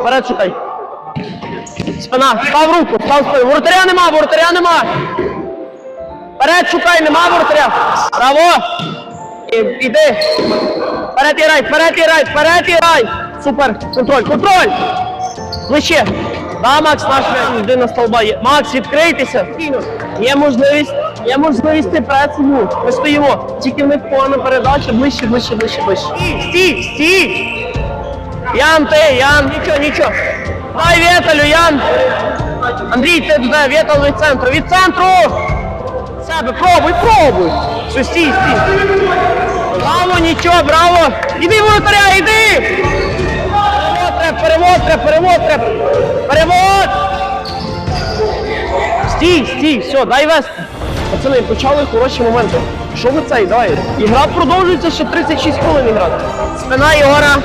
Вперед шукай. Спина, став руку, став спину. Воротаря нема, воротаря нема. Вперед шукай, нема воротаря. Браво! Іди. Вперед і рай, вперед і вперед і. Супер. Контроль, контроль. Ближче. Да, Макс, наш йди на столба. Є. Макс, відкрийтеся. Є можливість, є можливість ти працюємо. Ми стоїмо. Тільки в них погана. Ближче, ближче, ближче, ближче. Стій, стій, стій. Ян, ти, Ян, нічого, нічого. Дай Вєталю, Ян. Андрій, ти туди, Вєтал від центру. Від центру! Себе, пробуй, пробуй. Все, стій, стій. Браво, нічого, браво. Іди, воротаря, іди. Перевод треба, перевод треба, перевод. Стій, стій, все, дай вести. Пацани, почали хороші моменти. Що ви цей, давай. Ігра продовжується ще 36 хвилин грати. Спина Єгора.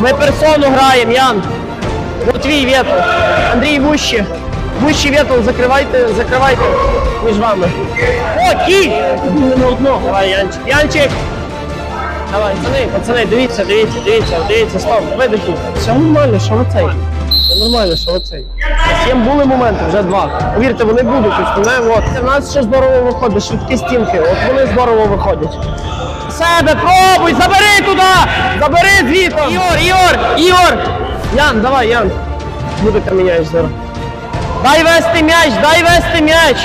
Ми персону граємо, Ян. От твій вєтл. Андрій вище. Вище вєтл, закривайте, закривайте між вами. О, одно. Давай, Янчик. Янчик! Давай, пацани, пацани, дивіться, дивіться, дивіться, дивіться, стоп, видихніть. Все нормально, що ви цей? Все нормально, що ви цей? Сім були моменти, вже два. Повірте, вони будуть, от. У нас ще здорово виходить, швидкі стінки, от вони здорово виходять. Себе, пробуй, забери туди! Забери звідти! Ігор, Ігор, Ігор! Ян, давай, Ян. Буде ти міняєш зараз. Дай вести м'яч, дай вести м'яч!